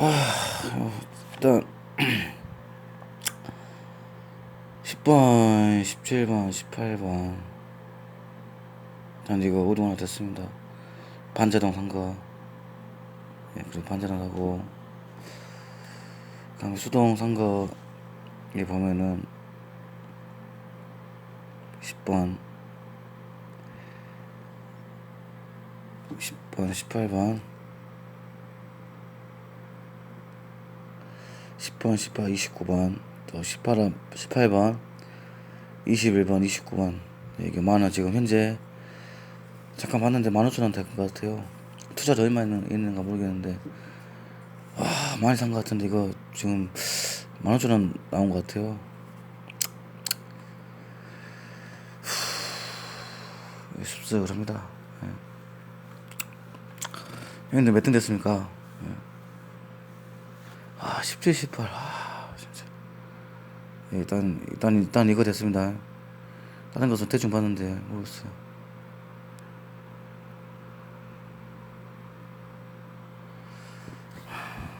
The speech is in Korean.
일단 10번, 17번, 18번. 일단 이거 하나 됐습니다. 반자동 산거. 예, 그리고 반자동 하고. 그다음에 수동 산거. 에 보면은 10번. 10번, 18번 10번, 18, 29번, 또 18번, 18번, 21번, 29번. 네, 이게 만원 지금 현재 잠깐 봤는데 15,000원 될 것 같아요. 투자를 얼마 있는, 있는가 모르겠는데 와 많이 산 것 같은데 이거 지금 15,000원 나온 것 같아요. 후, 씁쓸을 합니다. 예. 형님들 몇 등 됐습니까? 아, 17, 18. 아, 진짜. 예, 일단, 일단, 일단 이거 됐습니다. 다른 것은 대충 봤는데, 모르겠어요.